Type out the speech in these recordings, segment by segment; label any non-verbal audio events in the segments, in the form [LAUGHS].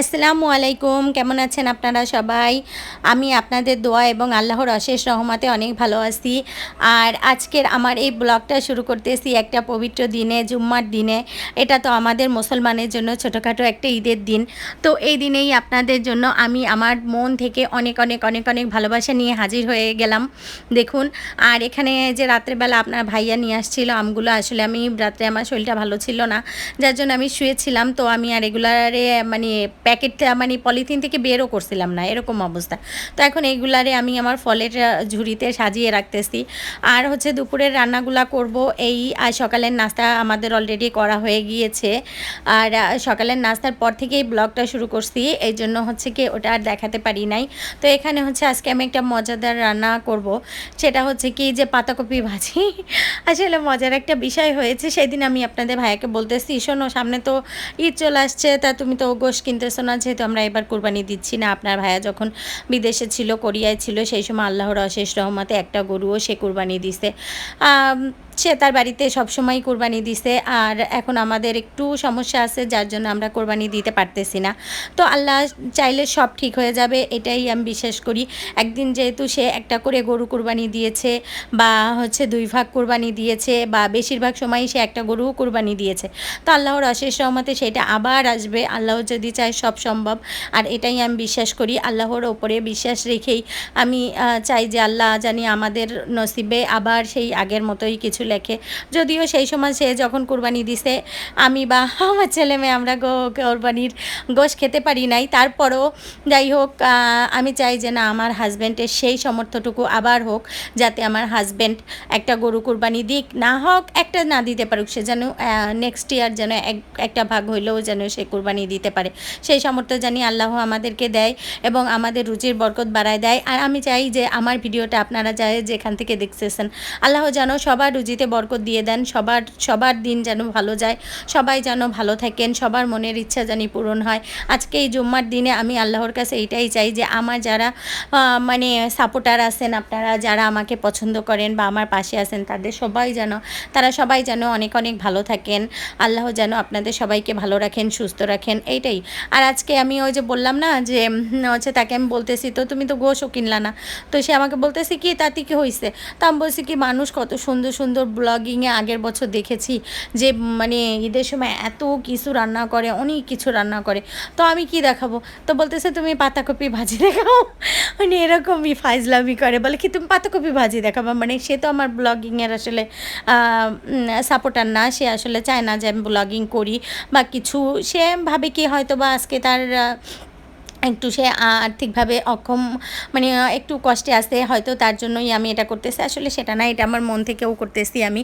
আসসালামু আলাইকুম, কেমন আছেন আপনারা সবাই? আমি আপনাদের দোয়া এবং আল্লাহর অশেষ রহমতে অনেক ভালো আছি। আর আজকের আমার এই ব্লগটা শুরু করতেছি একটা পবিত্র দিনে, জুম্মার দিনে। এটা তো আমাদের মুসলমানের জন্য ছোটোখাটো একটা ঈদের দিন। তো এই দিনেই আপনাদের জন্য আমি আমার মন থেকে অনেক অনেক অনেক অনেক ভালোবাসা নিয়ে হাজির হয়ে গেলাম। দেখুন, আর এখানে যে রাত্রেবেলা আপনার ভাইয়া নিয়ে আসছিল আমগুলো, আসলে আমি রাত্রে আমার শরীরটা ভালো ছিল না। যার জন্য আমি শুয়েছিলাম। তো আমি আর রেগুলারে মানে প্যাকেটটা মানে পলিথিন থেকে বেরও করছিলাম না, এরকম অবস্থা। তো এখন এইগুলারে আমি আমার ফলের ঝুড়িতে সাজিয়ে রাখতেছি। আর হচ্ছে দুপুরের রান্নাগুলা করব এই সকালের নাস্তা আমাদের অলরেডি করা হয়ে গিয়েছে। আর সকালের নাস্তার পর থেকেই ব্লগটা শুরু করছি, এই জন্য হচ্ছে কি ওটা আর দেখাতে পারি নাই। তো এখানে হচ্ছে আজকে আমি একটা মজাদার রান্না করব, সেটা হচ্ছে কি যে পাতাকপি ভাজি। [LAUGHS] আসলে মজার একটা বিষয় হয়েছে, সেদিন আমি আপনাদের ভাইয়াকে বলতেছি, শোনো, সামনে তো ঈদ চলে আসছে, তা তুমি তো গোশ কিনতেছো। না যেহেতু আমরা এবার কোরবানি দিচ্ছি না, আপনার ভাইয়া যখন বিদেশে ছিল, কোরিয়ায় ছিল, সেই সময় আল্লাহর অশেষ রহমতে একটা গরুও সে কোরবানি দিছে। সে তার বাড়িতে সবসময় কোরবানি দিছে। আর এখন আমাদের একটু সমস্যা আছে, যার জন্য আমরা কোরবানি দিতে পারতেছি না। তো আল্লাহ চাইলে সব ঠিক হয়ে যাবে, এটাই আমি বিশ্বাস করি। একদিন যেহেতু সে একটা করে গরু কোরবানি দিয়েছে, বা হচ্ছে দুই ভাগ কোরবানি দিয়েছে, বা বেশিরভাগ সময়ই সে একটা গরুও কোরবানি দিয়েছে। তো আল্লাহর অশেষ রহমতে সেটা আবার আসবে, আল্লাহ যদি চায় সব সম্ভব। আর এটাই আমি বিশ্বাস করি, আল্লাহর ওপরে বিশ্বাস রেখেই আমি চাই যে আল্লাহ জানি আমাদের নসিবে আবার সেই আগের মতোই কিছু লেখে। যদিও সেই সময় সে যখন কোরবানি দিছে, আমি বা আমার ছেলে মেয়ে আমরা গো কোরবানির গোশ খেতে পারি নাই। তারপরও যাই হোক আমি চাই যে না, আমার হাজব্যান্ডের সেই সমর্থটুকু আবার হোক, যাতে আমার হাজব্যান্ড একটা গরু কোরবানি দিক, না হোক, একটা না দিতে পারুক, সে যেন নেক্সট ইয়ার যেন এক, একটা ভাগ হইলেও যেন সে কোরবানি দিতে পারে। সেই সামর্থ্য জানি আল্লাহ আমাদেরকে দেয় এবং আমাদের রুচির বরকত বাড়ায় দেয়। আর আমি চাই যে, আমার ভিডিওটা আপনারা যায় যেখান থেকে দেখতেছেন, আল্লাহ যেন সবার রুজিতে বরকত দিয়ে দেন। সবার সবার দিন যেন ভালো যায়। সবাই যেন ভালো থাকেন। সবার মনের ইচ্ছা জানি পূরণ হয়। আজকে এই জুম্মার দিনে আমি আল্লাহর কাছে এইটাই চাই যে আমার যারা মানে সাপোর্টার আছেন আপনারা, যারা আমাকে পছন্দ করেন বা আমার পাশে আছেন, তাদের সবাই যেন, তারা সবাই যেন অনেক অনেক ভালো থাকেন। আল্লাহ যেন আপনাদের সবাইকে ভালো রাখেন, সুস্থ রাখেন, এইটাই। আর আজকে আমি ওই যে বললাম না যে হচ্ছে তাকে আমি বলতেছি, তো তুমি তো গোশও কিনলা না। তো সে আমাকে বলতেছি, কি? তাতে কি হয়েছে তা আমি বলছি, কি মানুষ কত সুন্দর সুন্দর ব্লগিংয়ে আগের বছর দেখেছি যে মানে ঈদের সময় এত কিছু রান্না করে, অনেক কিছু রান্না করে। তো আমি কি দেখাবো? তো বলতেছে, তুমি পাতাকপি ভাজি দেখাও। মানে এরকমই ফাইজলামি করে। বলে কি, তুমি পাতাকপি ভাজি দেখাবো? মানে সে তো আমার ব্লগিংয়ের আসলে সাপোর্টার না। সে আসলে চায় না যে আমি ব্লগিং করি বা কিছু। সে ভাবে কি হয়তো বা আজকে তার একটু সে আর্থিকভাবে অক্ষম মানে একটু কষ্টে আসতে হয়তো তার জন্যই আমি এটা করতেছি। আসলে সেটা না, এটা আমার মন থেকেও করতেছি আমি।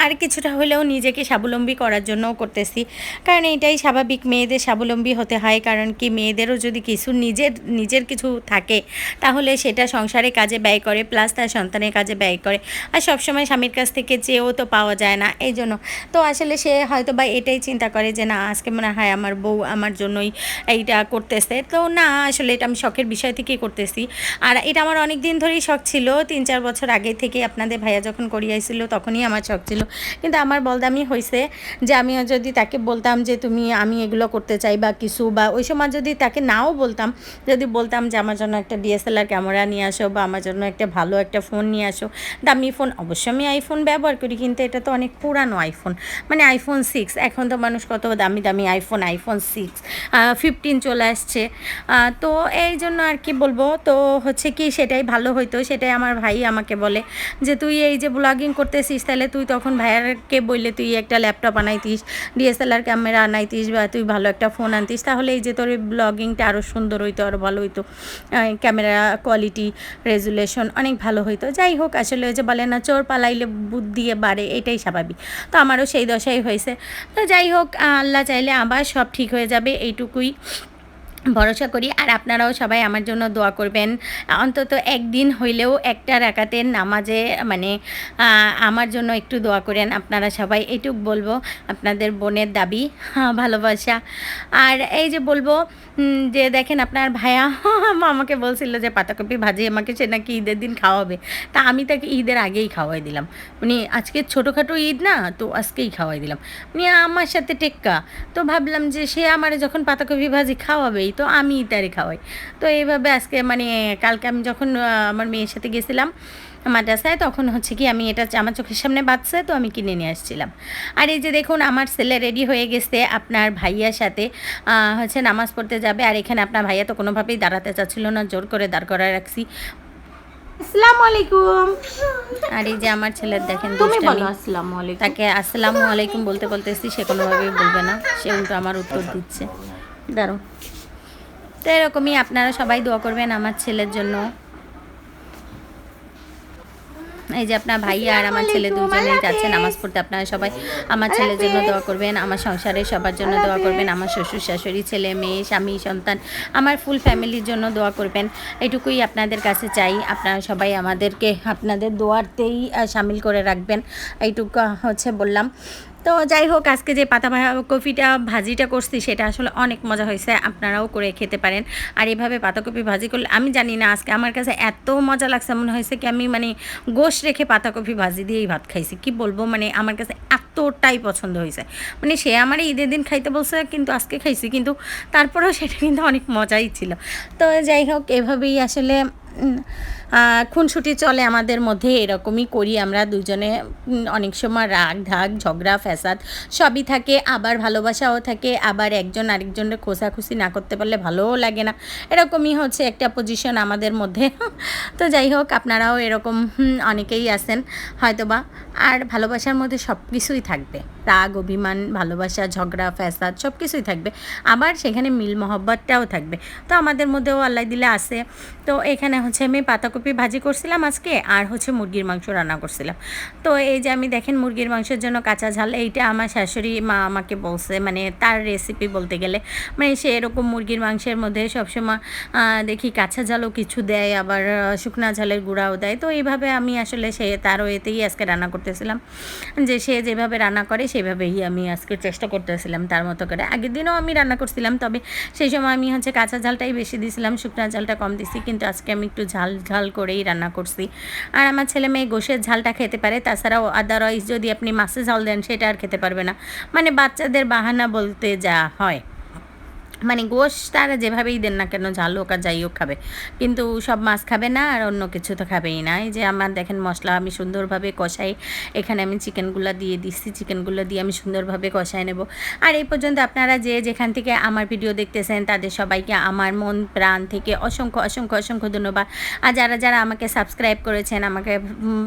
আর কিছুটা হলেও নিজেকে স্বাবলম্বী করার জন্যও করতেছি। কারণ এটাই স্বাভাবিক, মেয়েদের স্বাবলম্বী হতে হয়। কারণ কি, মেয়েদেরও যদি কিছু নিজের নিজের কিছু থাকে, তাহলে সেটা সংসারে কাজে ব্যয় করে প্লাস তার সন্তানের কাজে ব্যয় করে। আর সবসময় স্বামীর কাছ থেকে চেয়েও তো পাওয়া যায় না, এই জন্য। তো আসলে সে হয়তো বা এটাই চিন্তা করে যে, না, আজকে মনে হয় আমার বউ আমার জন্যই এইটা করতেছে। তো না, আসলে এটা আমি শখের বিষয় থেকেই করতেছি। আর এটা আমার অনেক দিন ধরেই শখ ছিল, তিন চার বছর আগে থেকে আপনাদের ভাইয়া যখন করিয়াছিল তখনই আমার শখ ছিল। কিন্তু আমার বলদামি হয়েছে যে আমি যদি তাকে বলতাম যে তুমি, আমি এগুলো করতে চাই বা কিছু বা ওই সময় যদি তাকে নাও বলতাম, যদি বলতাম যে আমার জন্য একটা ডিএসএলআর ক্যামেরা নিয়ে আসো বা আমার জন্য একটা ভালো একটা ফোন নিয়ে আসো, দামি ফোন অবশ্যই আমি আইফোন ব্যবহার করি কিন্তু এটা তো অনেক পুরানো আইফোন মানে আইফোন সিক্স এখন তো মানুষ কত দামি দামি আইফোন আইফোন সিক্স ফিফটিন চলে আসছে। তো এই জন্য আর কি বলব, তো হচ্ছে কি সেটাই ভালো হইতো, সেটাই আমার ভাই আমাকে বলে যে তুই এই যে ব্লগিং করতেছিস, তাহলে তুই তখন ভাইয়ারকে বললে তুই একটা ল্যাপটপ আনাইতিস ডিএসএলআর ক্যামেরা আনাইতিস বা তুই ভালো একটা ফোন আনতিস, তাহলে এই যে তোর ব্লগিংটা আরও সুন্দর হইতো আরও ভালো হইতো। ক্যামেরা কোয়ালিটি রেজুলেশন অনেক ভালো হইতো। যাই হোক, আসলে ওই যে বলে না, চোর পালাইলে বুদ্ধি বাড়ে, এটাই স্বাভাবিক। তো আমারও সেই দশাই হয়েছে। তো যাই হোক আল্লাহ চাইলে আবার সব ঠিক হয়ে যাবে, এইটুকুই। ভরসা করি। আপনারাও সবাই আমার জন্য দোয়া করবেন। অন্তত একদিন হইলেও একটা রাকাতের নামাজে মানে আমার জন্য একটু দোয়া করেন। আপনারা সবাই এইটুক বলব, আপনাদের বোনের দাবি ভালোবাসা। আর এই যে বলব যে দেখেন আপনার ভাইয়া আমাকে বলছিল যে, পাতাকপি ভাজি আমাকে সে নাকি ঈদের দিন খাওয়াবে। তা আমি তাকে ঈদের আগেই খাওয়াই দিলাম। মানে আজকে ছোটোখাটো ঈদ না, তো আজকেই খাওয়াই দিলাম। মানে আমার সাথে টেক্কা। তো ভাবলাম যে, সে আমার যখন পাতাকপি ভাজি খাওয়াবেই, তো আমি তারে খাওয়াই তো এইভাবে আজকে মানে কালকে আমি যখন আমার মেয়ের সাথে গেছিলাম মাদ্রাসায় তখন হচ্ছে কি আমি এটা আমার চোখের সামনে বাচ্চা তো আমি কিনে নিয়ে আসছিলাম। আর এই যে দেখুন আমার ছেলে রেডি হয়ে গেছে আপনার ভাইয়ার সাথে হচ্ছে নামাজ পড়তে যাবে। আর এখানে আপনার ভাইয়া তো কোনোভাবেই দাঁড়াতে চাচ্ছিল না জোর করে দাঁড় করায় রাখছি। আসসালামু আলাইকুম। আর এই যে আমার ছেলের দেখেন তুমি দুষ্টামি। বলো আসসালামু আলাইকুম। তাকে আসসালামু আলাইকুম বলতে বলতেছি সে কোনোভাবেই বলবে না সে উল্টো আমার উত্তর দিচ্ছে। দাঁড়ো তো এরকমই আপনারা সবাই দোয়া করবেন আমার ছেলের জন্য। এই যে আপনার ভাইয়া আর আমার ছেলে দুজনেই যাচ্ছে নামাজ পড়তে আপনারা সবাই আমার ছেলের জন্য দোয়া করবেন আমার সংসারের সবার জন্য দোয়া করবেন আমার শ্বশুর শাশুড়ি ছেলে মেয়ে স্বামী সন্তান আমার ফুল ফ্যামিলির জন্য দোয়া করবেন। এটুকুই আপনাদের কাছে চাই আপনারা সবাই আমাদেরকে আপনাদের দোয়ারতেই সামিল করে রাখবেন। এইটুকু হচ্ছে বললাম। তো যাই হোক, আজকে যে পাতা কপিটা, ভাজিটা করছি, সেটা আসলে অনেক মজা হয়েছে, আপনারাও করে খেতে পারেন। আর এভাবে পাতাকপি ভাজি করলে, আমি জানি না, আজকে আমার কাছে এত মজা লাগছে, মনে হয়েছে কি আমি মানে গোশ রেখে পাতাকপি ভাজি দিয়েই ভাত খাইছি, কি বলব? মানে আমার কাছে এতটাই পছন্দ হয়েছে। মানে সে আমার ঈদের দিন খাইতে বলছে, কিন্তু আজকে খাইছি, কিন্তু তারপরেও সেটা কিন্তু অনেক মজাই ছিল। তো যাই হোক, এভাবেই আসলে খুনসুটি চলে আমাদের মধ্যে, এরকমই করি আমরা দুজনে। অনেক সময় রাগ ঢাক ঝগড়া, ফ্যাসাদ সবই থাকে, আবার ভালোবাসাও থাকে, আবার একজন আরেকজনের খোসাখুসি না করতে পারলে ভালোও লাগে না। এরকমই হচ্ছে একটা পজিশন আমাদের মধ্যে। [LAUGHS] তো যাই হোক, আপনারাও এরকম অনেকেই আছেন, হয়তোবা। আর ভালোবাসার মধ্যে সব কিছুই থাকবে। রাগ, অভিমান, ভালোবাসা, ঝগড়া, ফ্যাসাদ সব কিছুই থাকবে। আবার সেখানে মিল মহব্বতটাও থাকবে। তো আমাদের মধ্যেও আল্লাহ দিলে আছে। তো এখানে হচ্ছে আমি পাতাকপি ভাজি করছিলাম আজকে, আর হচ্ছে মুরগির মাংস রান্না করছিলাম। তো এই যে আমি দেখেন মুরগির মাংসের জন্য কাঁচা ঝাল, এইটা আমার শাশুড়ি মা আমাকে বলছে মানে তার রেসিপি বলতে গেলে। মানে সে এরকম মুরগির মাংসের মধ্যে সবসময় দেখি কাঁচা ঝালও কিছু দেয়, আবার শুকনা ঝালের গুঁড়াও দেয়। তো এইভাবে আমি আসলে সে তারও এতেই আজকে রান্না করতেছিলাম। যে সে যেভাবে রান্না করে, সেভাবেই আমি আজকে চেষ্টা করতেছিলাম তার মতো করে। আগের দিনও আমি রান্না করছিলাম, তবে সেই সময় আমি হচ্ছে কাঁচা ঝালটাই বেশি দিয়েছিলাম শুকনা ঝালটা কম দিছি, কিন্তু আজকে আমি একটু ঝাল ঝাল করেই রান্না করছি। আর আমার ছেলে মেয়ে গোশের ঝালটা খেতে পারে, তাছাড়াও আদারওয়াইজ যদি আপনি মাছের ঝাল দেন সেটা আর খেতে পারবে না। মানে বাচ্চাদের বাহানা বলতে যা হয়। মানে গোশ তারা যেভাবেই দেন না কেন, ঝাল হোক আর যাই হোক খাবে। কিন্তু সব মাছ খাবে না আর অন্য কিছু তো খাবেই না। এই যে আমার দেখেন মশলা আমি সুন্দরভাবে কষাই, এখানে আমি চিকেনগুলো দিয়ে দিচ্ছি, চিকেনগুলো দিয়ে আমি সুন্দরভাবে কষাই নেব। আর এই পর্যন্ত আপনারা যে যেখান থেকে আমার ভিডিও দেখতেছেন, তাদের সবাইকে আমার মন প্রাণ থেকে অসংখ্য অসংখ্য অসংখ্য ধন্যবাদ। আর যারা যারা আমাকে সাবস্ক্রাইব করেছেন, আমাকে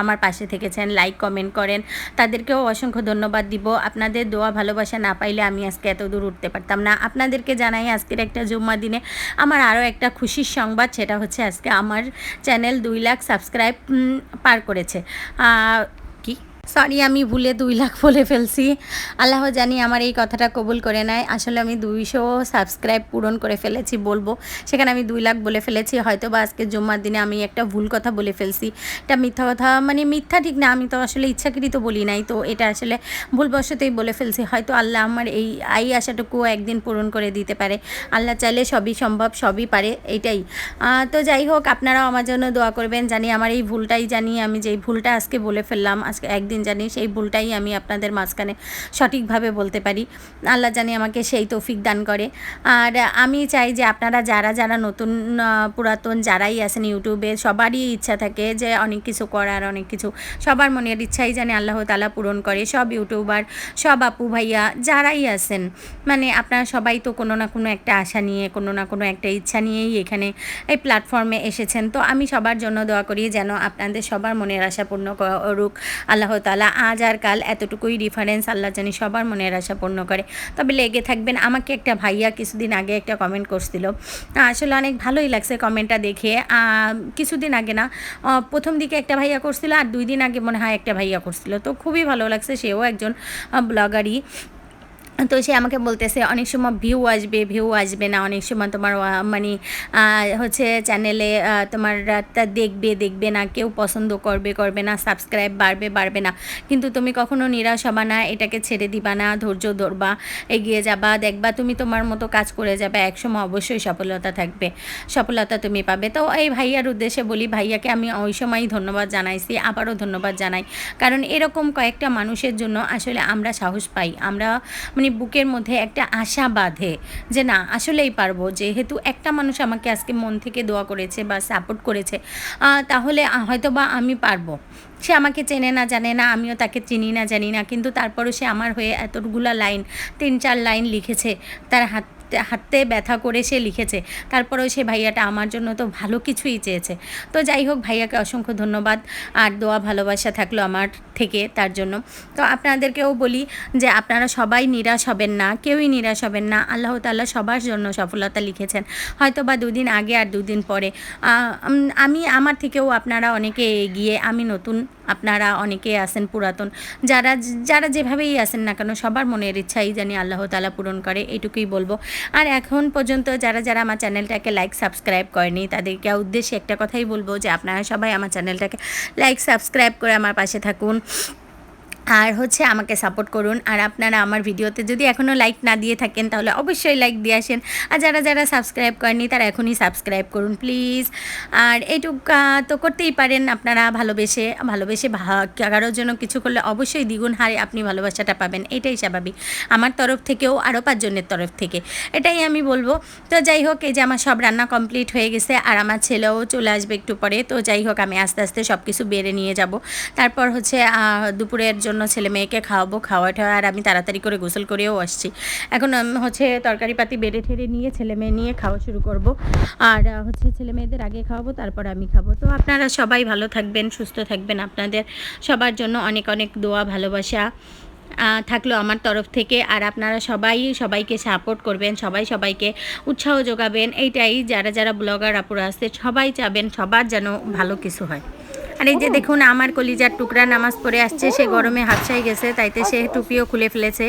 আমার পাশে থেকেছেন, লাইক, কমেন্ট করেন, তাদেরকেও অসংখ্য ধন্যবাদ দিব। আপনাদের দোয়া ভালোবাসা না পাইলে আমি আজকে এত দূর উঠতে পারতাম না। আপনাদেরকে জানাই আজকের একটা জুম্মা দিনে। আমার আরও একটা খুশির সংবাদ, সেটা হচ্ছে আজকে আমার চ্যানেল দুই লাখ সাবস্ক্রাইব পার করেছে। সরি আমি ভুলে দুই লাখ বলে ফেলছি। আল্লাহ জানি আমার এই কথাটা কবুল করে নেয়। আসলে আমি দুইশো সাবস্ক্রাইব পূরণ করে ফেলেছি বলব। সেখানে আমি দুই লাখ বলে ফেলেছি। হয়তো বা আজকে জুম্মার দিনে আমি একটা ভুল কথা বলে ফেলছি। এটা মিথ্যা কথা মানে মিথ্যা ঠিক না। আমি তো আসলে ইচ্ছাকৃত বলি নাই, তো এটা আসলে ভুলবশতই বলে ফেলছি। হয়তো আল্লাহ আমার এই আই আশাটুকু একদিন পূরণ করে দিতে পারে। আল্লাহ চাইলে সবই সম্ভব, সবই পারে, এটাই। তো যাই হোক, আপনারাও আমার জন্য দোয়া করবেন। জানি আমার এই ভুলটাই জানি। আমি যেই ভুলটা আজকে বলে ফেললাম, আজকে একদিন জানি সেই ভুলটাই আমি আপনাদের মাঝখানে সঠিকভাবে বলতে পারি। আল্লাহ জানি আমাকে সেই তৌফিক দান করে। আর আমি চাই যে আপনারা যারা যারা নতুন পুরাতন যারাই আছেন ইউটিউবে, সবারই ইচ্ছা থাকে যে অনেক কিছু করার, অনেক কিছু সবার মনের ইচ্ছাই জানি আল্লাহ তালা পূরণ করে। সব ইউটিউবার, সব আপু ভাইয়া যারাই আছেন মানে আপনারা সবাই তো কোনো না কোনো একটা আশা নিয়ে, কোনো না কোনো একটা ইচ্ছা নিয়েই এখানে এই প্ল্যাটফর্মে এসেছেন। তো আমি সবার জন্য দোয়া করি যেন আপনাদের সবার মনের আশা পূর্ণ করুক। আল্লাহ তালা আজ আর কাল এতটুকুই ডিফারেন্স আল্লাহ জানি সবার মনের আশা পূর্ণ করে। তবে লেগে থাকবেন, আমাকে একটা ভাইয়া কিছুদিন আগে একটা কমেন্ট করছিল। আসলে অনেক ভালোই লাগছে কমেন্টটা দেখে। কিছুদিন আগে না প্রথম দিকে একটা ভাইয়া করছিল আর দুই দিন আগে মনে হয় একটা ভাইয়া করছিল। তো খুবই ভালো লাগছে, সেও একজন ব্লগারই তো সে আমাকে বলতেছে, অনেক সময় ভিউ আসবে ভিউ আসবে না। অনেক সময় তোমার মানে হচ্ছে চ্যানেলে তোমার তা দেখবে দেখবে না। কেউ পছন্দ করবে করবে না। সাবস্ক্রাইব বাড়বে বাড়বে না। কিন্তু তুমি কখনো নিরাশ হবা না। এটাকে ছেড়ে দিবা না। ধৈর্য ধরবা। এগিয়ে যাবা। দেখবা তুমি তোমার মতো কাজ করে যাবে। একসময় অবশ্যই সফলতা থাকবে। সফলতা তুমি পাবে। তো এই ভাইয়ার উদ্দেশ্যে বলি, ভাইয়াকে আমি ওই সময়ই ধন্যবাদ জানাইছি। আবারও ধন্যবাদ জানাই। কারণ এরকম কয়েকটা মানুষের জন্য আসলে আমরা সাহস পাই। আমরা মানে বুকের মধ্যে একটা আশা বাঁধে যে না, আসলেই পারব। যেহেতু একটা মানুষ আমাকে আজকে মন থেকে দোয়া করেছে বা সাপোর্ট করেছে তাহলে হয়তো বা আমি পারব। সে আমাকে চেনে না জানে না, আমিও তাকে চিনি না জানি না, কিন্তু তারপরও সে আমার হয়ে এতগুলা লাইন তিন চার লাইন লিখেছে, তার হাত হাতে ব্যথা করে সে লিখেছে। তারপরেও সে ভাইয়াটা আমার জন্য তো ভালো কিছুই চেয়েছে। তো যাই হোক, ভাইয়াকে অসংখ্য ধন্যবাদ। আর দোয়া, ভালোবাসা থাকল আমার থেকে তার জন্য। তো আপনাদেরকেও বলি যে আপনারা সবাই নিরাশ হবেন না, কেউই নিরাশ হবেন না। আল্লাহ তাল্লাহ সবার জন্য সফলতা লিখেছেন। হয়তো বা দুদিন আগে আর দুদিন পরে। আমি, আমার থেকেও আপনারা অনেকে এগিয়ে, আমি নতুন আপনারা অনেকে আছেন পুরাতন। যারা যারা যেভাবেই আসেন না কেন, সবার মনের ইচ্ছাই জানি আল্লাহ তালা পূরণ করে, এটুকুই বলব। আর এখন পর্যন্ত যারা যারা আমার চ্যানেলটাকে লাইক সাবস্ক্রাইব করেনি, তাদেরকে উদ্দেশ্যে একটা কথাই বলব যে আপনারা সবাই আমার চ্যানেলটাকে লাইক সাবস্ক্রাইব করে আমার পাশে থাকুন। আর হচ্ছে আমাকে সাপোর্ট করুন। আর আপনারা আমার ভিডিওতে যদি এখনও লাইক না দিয়ে থাকেন, তাহলে অবশ্যই লাইক দিয়ে আসেন। আর যারা যারা সাবস্ক্রাইব করেনি তারা এখনই সাবস্ক্রাইব করুন প্লিজ আর এইটুক তো করতেই পারেন আপনারা ভালোবেসে। ভালোবেসে কারোর জন্য কিছু করলে অবশ্যই দ্বিগুণ হারে আপনি ভালোবাসাটা পাবেন। এটাই স্বাভাবিক। আমার তরফ থেকেও আরও পাঁচজনের তরফ থেকে। এটাই আমি বলব। তো যাই হোক, এই যে আমার সব রান্না কমপ্লিট হয়ে গেছে, আর আমার ছেলেও চলে আসবে একটু পরে। তো যাই হোক, আমি আস্তে আস্তে সব কিছু বেড়ে নিয়ে যাব। তারপর হচ্ছে দুপুরের জন্য ছেলে মেয়েকে খাওয়াবো খাওয়া টাওয়া আর আমি তাড়াতাড়ি করে গোসল করেও আসছি। এখন হচ্ছে তরকারি পাতি বেড়ে ঠেড়ে নিয়ে ছেলে মেয়ে নিয়ে খাওয়া শুরু করব। আর হচ্ছে ছেলে মেয়েদের আগে খাওয়াবো, তারপর আমি খাব। তো আপনারা সবাই ভালো থাকবেন, সুস্থ থাকবেন। আপনাদের সবার জন্য অনেক অনেক দোয়া, ভালোবাসা থাকল আমার তরফ থেকে। আর আপনারা সবাই, সবাইকে সাপোর্ট করবেন, সবাই সবাইকে উৎসাহ যোগাবেন। এইটাই যারা যারা ব্লগার আপুরা আছে, সবাই চাবেন সবার যেন ভালো কিছু হয়। আর এই যে দেখুন আমার কলিজার টুকরা নামাজ পড়ে আসছে সে গরমে হাতছাই গেছে তাইতে সে টুপিও খুলে ফেলেছে।